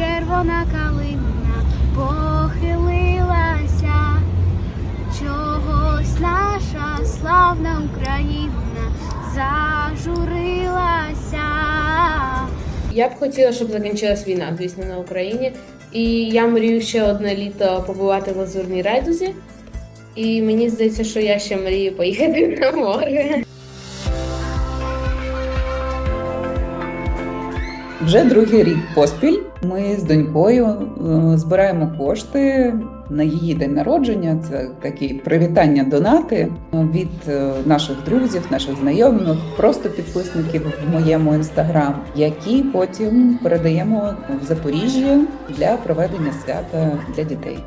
червона калина похилилася, чогось наша славна Україна зажурилася. Я б хотіла, щоб закінчилась війна, звісно, на Україні. І я мрію ще одне літо побувати в Лазурній райдузі. І мені здається, що я ще мрію поїхати на море. Вже другий рік поспіль ми з донькою е, збираємо кошти на її день народження. Це такі привітання донати від е, наших друзів, наших знайомих, просто підписників в моєму інстаграм, які потім передаємо в Запоріжжя для проведення свята для дітей.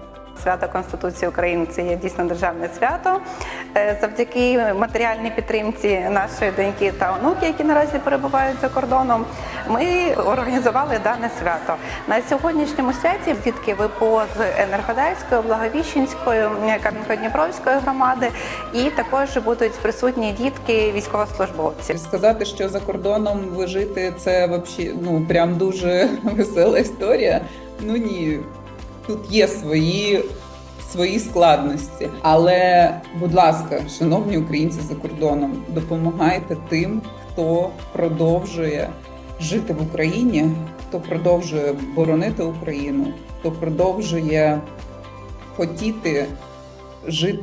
Свято Конституції України це є дійсно державне свято. Е, Завдяки матеріальній підтримці нашої доньки та онуки, які наразі перебувають за кордоном, ми організували дане свято. На сьогоднішньому святі дітки ВПО з Енергодарської, Благовіщенської, Кам'янко-Дніпровської громади, і також будуть присутні дітки військовослужбовців. Сказати, що за кордоном вижити це вообще ну прям дуже весела історія. Ну ні, тут є свої. Свої складності, але, будь ласка, шановні українці за кордоном, допомагайте тим, хто продовжує жити в Україні, хто продовжує боронити Україну, хто продовжує хотіти жити.